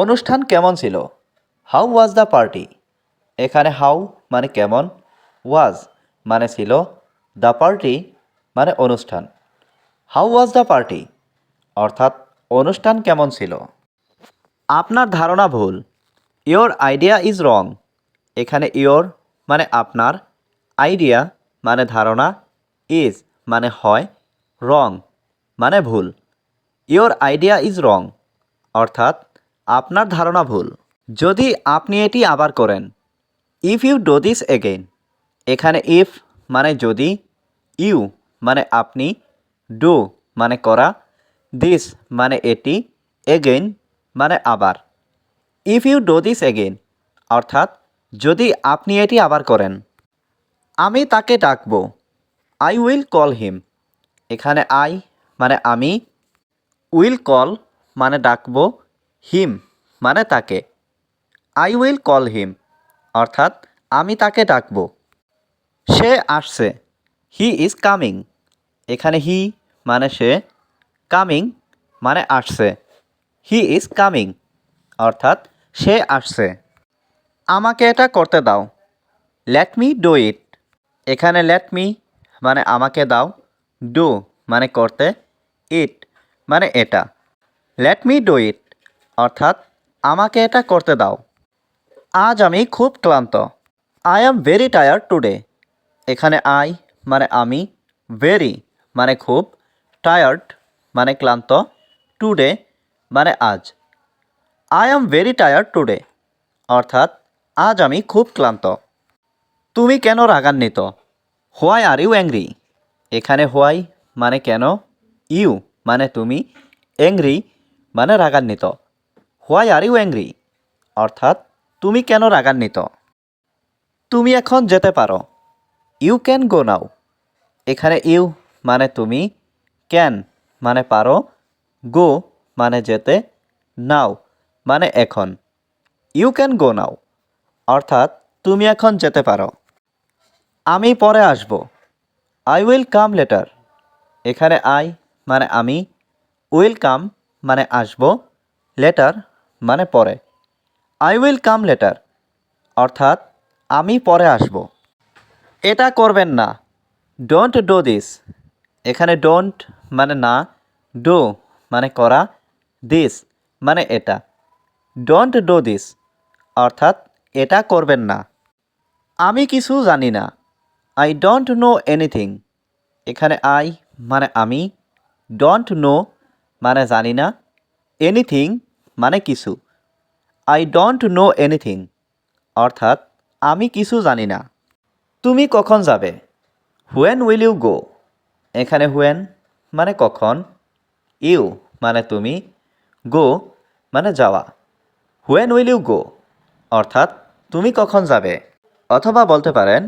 অনুষ্ঠান কেমন ছিল? হাউ ওয়াজ দ্য পার্টি এখানে হাউ মানে কেমন? ওয়াজ মানে ছিল দ্য পার্টি মানে অনুষ্ঠান। হাউ ওয়াজ দ্য পার্টি অর্থাৎ অনুষ্ঠান কেমন ছিল? আপনার ধারণা ভুল। ইয়োর আইডিয়া ইজ রং এখানে ইয়োর মানে আপনার আইডিয়া মানে ধারণা ইজ মানে হয় রং মানে ভুল। ইয়োর আইডিয়া ইজ রং অর্থাৎ আপনার ধারণা ভুল। যদি আপনি এটি আবার করেন if you do this again এখানে ইফ মানে যদি ইউ মানে আপনি ডু মানে করা দিস মানে এটি এগেইন মানে আবার। If you do this again অর্থাৎ যদি আপনি এটি আবার করেন, আমি তাকে ডাকব আই উইল কল হিম এখানে আই মানে আমি উইল কল মানে ডাকব হিম মানে তাকে। আই উইল কল হিম অর্থাৎ আমি তাকে ডাকব। সে আসছে। হি ইজ কামিং এখানে হি মানে সে কামিং মানে আসছে। হি ইজ কামিং অর্থাৎ সে আসছে। আমাকে এটা করতে দাও। লেট মি ডু ইট এখানে লেট মি মানে আমাকে দাও। ডু মানে করতে ইট মানে এটা। লেট মি ডু ইট অর্থাৎ আমাকে এটা করতে দাও। আজ আমি খুব ক্লান্ত। I am very tired today এখানে আই মানে আমি ভেরি মানে খুব টায়ার্ড মানে ক্লান্ত টুডে মানে আজ। I am very tired today অর্থাৎ আজ আমি খুব ক্লান্ত। তুমি কেন রাগান্বিত? হোয়াই আর ইউ অ্যাংরি এখানে হোয়াই মানে কেন? ইউ মানে তুমি অ্যাংরি মানে রাগান্বিত। Why are you angry? অর্থাৎ, তুমি কেন রাগান্বিত? তুমি এখন যেতে পারো। You can go now. এখানে ইউ মানে তুমি, ক্যান মানে পারো, গো মানে যেতে, নাও মানে এখন। You can go now. অর্থাৎ, তুমি এখন যেতে পারো। আমি পরে আসব। I will come later. এখানে আই মানে আমি, উইল কাম মানে আসব। লেটার মানে পরে। আই উইল কাম লেটার অর্থাৎ, আমি পরে আসব। এটা করবেন না। ডোন্ট ডো দিস এখানে ডোন্ট মানে না ডো মানে করা দিস মানে এটা। ডোন্ট ডো দিস অর্থাৎ, এটা করবেন না। আমি কিছু জানি না। আই ডোন্ট নো এনিথিং এখানে আই মানে আমি। ডোন্ট নো মানে জানি না। এনিথিং মানে কিছু। আই ডোন্ট নো এনিথিং অর্থাৎ, আমি কিছু জানি না। তুমি কখন যাবে? হুয়েন উইল ইউ গো এখানে হুয়েন মানে কখন? ইউ মানে তুমি। গো মানে যাওয়া। হুয়েন উইল ইউ গো অর্থাৎ, তুমি কখন যাবে? অথবা বলতে পারেন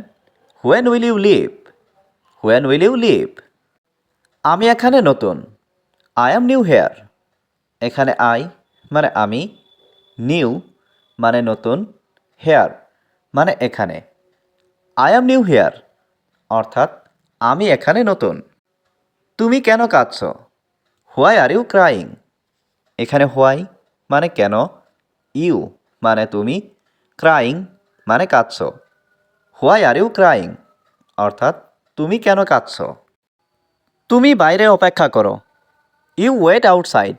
when will you leave when will you leave আমি এখানে নতুন। আই এম নিউ হেয়ার এখানে আই মানে আমি নিউ মানে নতুন হেয়ার মানে এখানে। আই এম নিউ হেয়ার অর্থাৎ আমি এখানে নতুন। তুমি কেন কাঁদছ? হোয়াই আর ইউ ক্রাইং এখানে হোয়াই মানে কেন? ইউ মানে তুমি ক্রাইং মানে কাঁদছ। হোয়াই আর ইউ ক্রাইং অর্থাৎ তুমি কেন কাঁদছ? তুমি বাইরে অপেক্ষা করো। ইউ ওয়েট আউটসাইড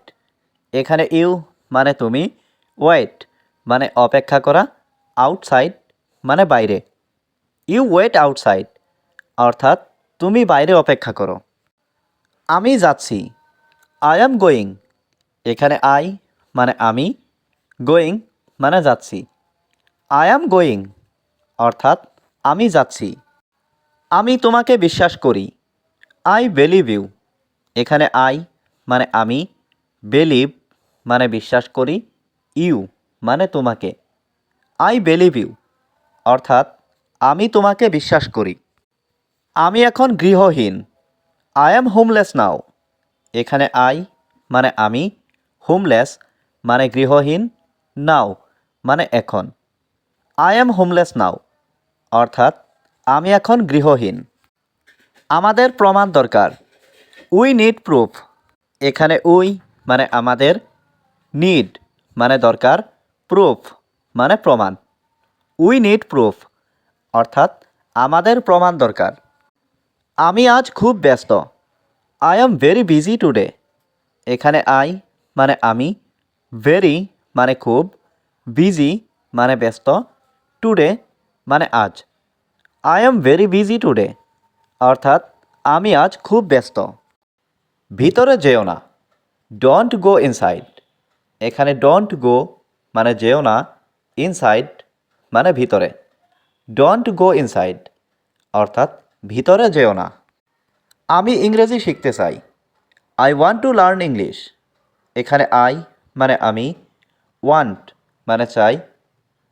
এখানে ইউ মানে তুমি ওয়েট মানে অপেক্ষা করা আউটসাইড মানে বাইরে। ইউ ওয়েট আউটসাইড অর্থাৎ তুমি বাইরে অপেক্ষা করো। আমি যাচ্ছি। আই অ্যাম গোয়িং এখানে আই মানে আমি গোয়িং মানে যাচ্ছি। আই অ্যাম গোয়িং অর্থাৎ আমি যাচ্ছি। আমি তোমাকে বিশ্বাস করি। আই বিলিভ ইউ এখানে আই মানে আমি বিলিভ মানে বিশ্বাস করি, ইউ মানে তোমাকে। I believe you. অর্থাৎ, আমি তোমাকে বিশ্বাস করি। আমি এখন গৃহহীন। I am homeless now. এখানে আই মানে আমি, হোমলেস মানে গৃহহীন, নাও মানে এখন। I am homeless now. অর্থাৎ, আমি এখন গৃহহীন। আমাদের প্রমাণ দরকার। We need proof. এখানে উই মানে আমাদের নিড মানে দরকার প্রুফ মানে প্রমাণ। উই নিড প্রুফ অর্থাৎ আমাদের প্রমাণ দরকার। আমি আজ খুব ব্যস্ত। I am very busy today এখানে আই মানে আমি ভেরি মানে খুব বিজি মানে ব্যস্ত টুডে মানে আজ। I am very busy today অর্থাৎ আমি আজ খুব ব্যস্ত। ভিতরে যেও না। ডোন্ট গো ইনসাইড এখানে ডোন্ট গো মানে যেও না ইনসাইড মানে ভিতরে। ডোন্ট গো ইনসাইড অর্থাৎ ভিতরে যেও না। আমি ইংরেজি শিখতে চাই। I want to learn English এখানে আই মানে আমি ওয়ান্ট মানে চাই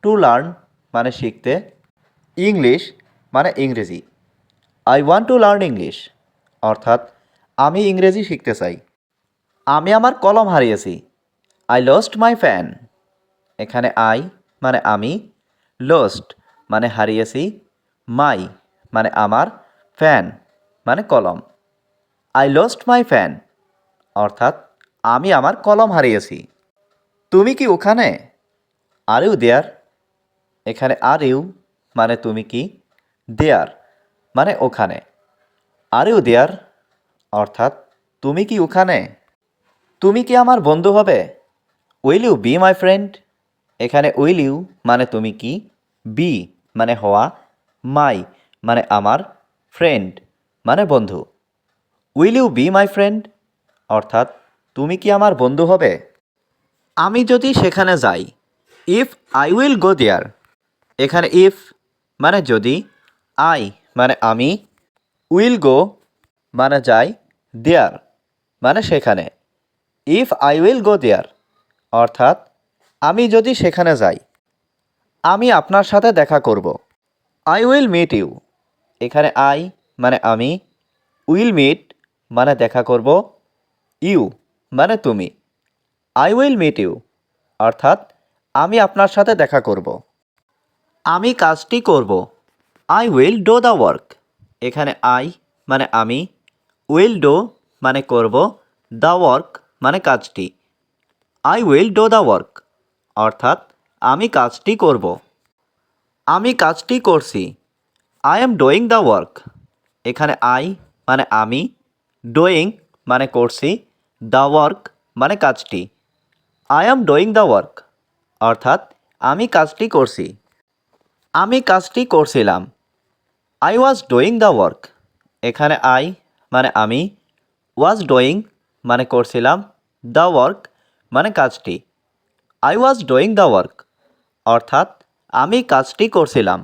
টু লার্ন মানে শিখতে। ইংলিশ মানে ইংরেজি। I want to learn English অর্থাৎ আমি ইংরেজি শিখতে চাই। আমি আমার কলম হারিয়েছি। আই লস্ট মাই ফ্যান এখানে আই মানে আমি লস্ট মানে হারিয়েছি মাই মানে আমার ফ্যান মানে কলম। আই লস্ট মাই ফ্যান অর্থাৎ আমি আমার কলম হারিয়েছি। তুমি কি ওখানে? আর ইউ দেয়ার এখানে আর ইউ মানে তুমি কি? দেয়ার মানে ওখানে। আর ইউ দেয়ার অর্থাৎ তুমি কি ওখানে? তুমি কি আমার বন্ধু হবে? Will you be my friend এখানে উইল ইউ মানে তুমি কি? বি মানে হওয়া মাই মানে আমার ফ্রেন্ড মানে বন্ধু। Will you be my friend অর্থাৎ তুমি কি আমার বন্ধু হবে? আমি যদি সেখানে যাই if I will go there এখানে ইফ মানে যদি আই মানে আমি উইল গো মানে যাই দেয়ার মানে সেখানে। If I will go there অর্থাৎ, আমি যদি সেখানে যাই, আমি আপনার সাথে দেখা করব। আই উইল মিট ইউ এখানে আই মানে আমি উইল মিট মানে দেখা করব ইউ মানে তুমি। আই উইল মিট ইউ অর্থাৎ, আমি আপনার সাথে দেখা করব। আমি কাজটি করব। I will do the work এখানে আই মানে আমি উইল ডো মানে করব দ্য ওয়ার্ক মানে কাজটি। I will do the work অর্থাৎ, আমি কাজটি করব। আমি কাজটি করছি। I am doing the work এখানে আই মানে আমি ডোয়িং মানে করছি দ্য ওয়ার্ক মানে কাজটি। I am doing the work অর্থাৎ, আমি কাজটি করছি। আমি কাজটি করছিলাম। I was doing the work এখানে আই মানে আমি ওয়াজ ডোয়িং মানে করছিলাম দ্য ওয়ার্ক মানে কাজটি। I was doing the work অর্থাৎ আমি কাজটি করছিলাম।